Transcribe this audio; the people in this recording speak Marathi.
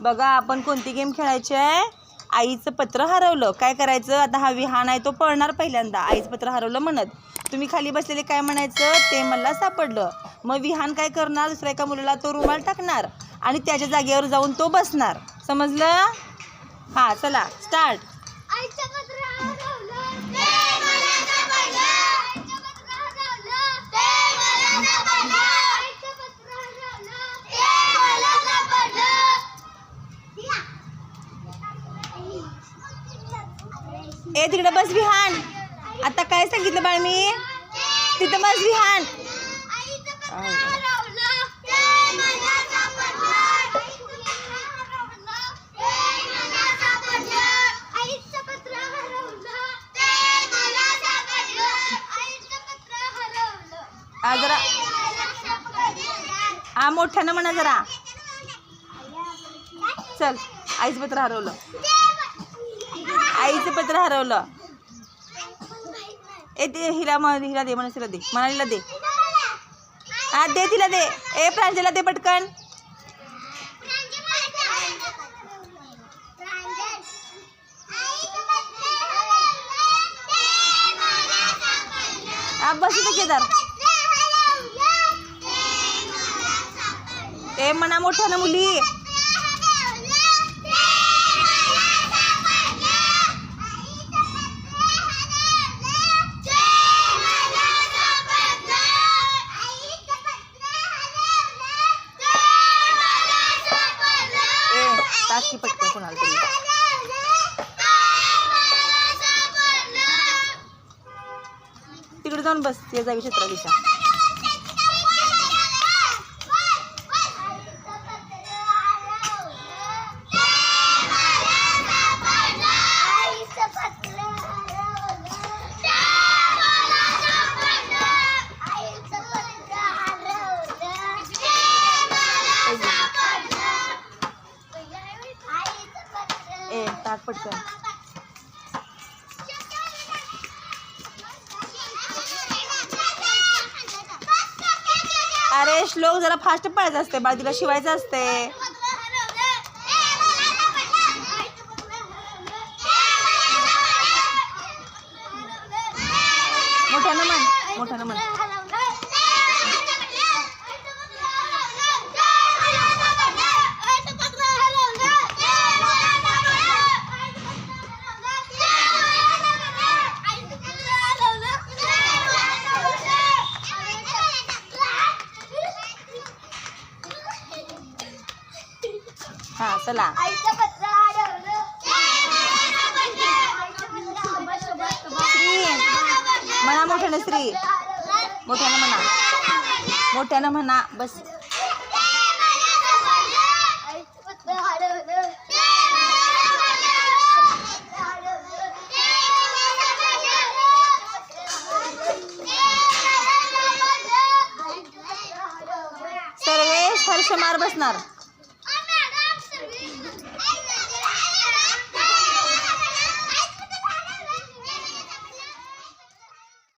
बघा आपण कोणती गेम खेळायची आहे? आईचं पत्र हरवलं. काय करायचं? आता हा विहान आहे तो पळणार पहिल्यांदा. आईचं पत्र हरवलं म्हणत. तुम्ही खाली बसलेले काय म्हणायचं? ते मला सापडलं. मग विहान काय करणार? दुसऱ्या एका मुलाला तो रुमाल टाकणार आणि त्याच्या जागेवर जाऊन तो बसणार. समजलं? हां चला. स्टार्ट आईचं पत्र हरवलं ते मला सापडलं आईचं पत्र हरवलं ते मला सापडलं आईचं पत्र हरवलं ते मला सापडलं ए तिकडे बस विहान आता काय सांगितलं बाळ मी तिथं बस विहान जरा. हा मोठ्यानं म्हणा जरा. चल आईच पत्र हरवलं. आईचं पत्र हरवलं. ए ते हिला म हिला दे मनसीला दे मनालीला दे. हा दे तिला दे. ए प्रांजला दे पटकन. हा बस केदार. ए म्हणा मोठ्यानं मुली ए टाक की पटकन कोणाला तरी. तिकडे जाऊन बस ते जागी दिशा. ए ताक पटकन. अरे श्लोक जरा फास्ट पळायचं असते बाळ तिला शिवायचं असते मोठ्यानं म्हण मोठ्यानं म्हण. हा चला. म्हणा मोठ्यानं श्री. मोठ्यानं म्हणा. मोठ्यानं म्हणा बस. सर्वेश हर्ष मार बसणार.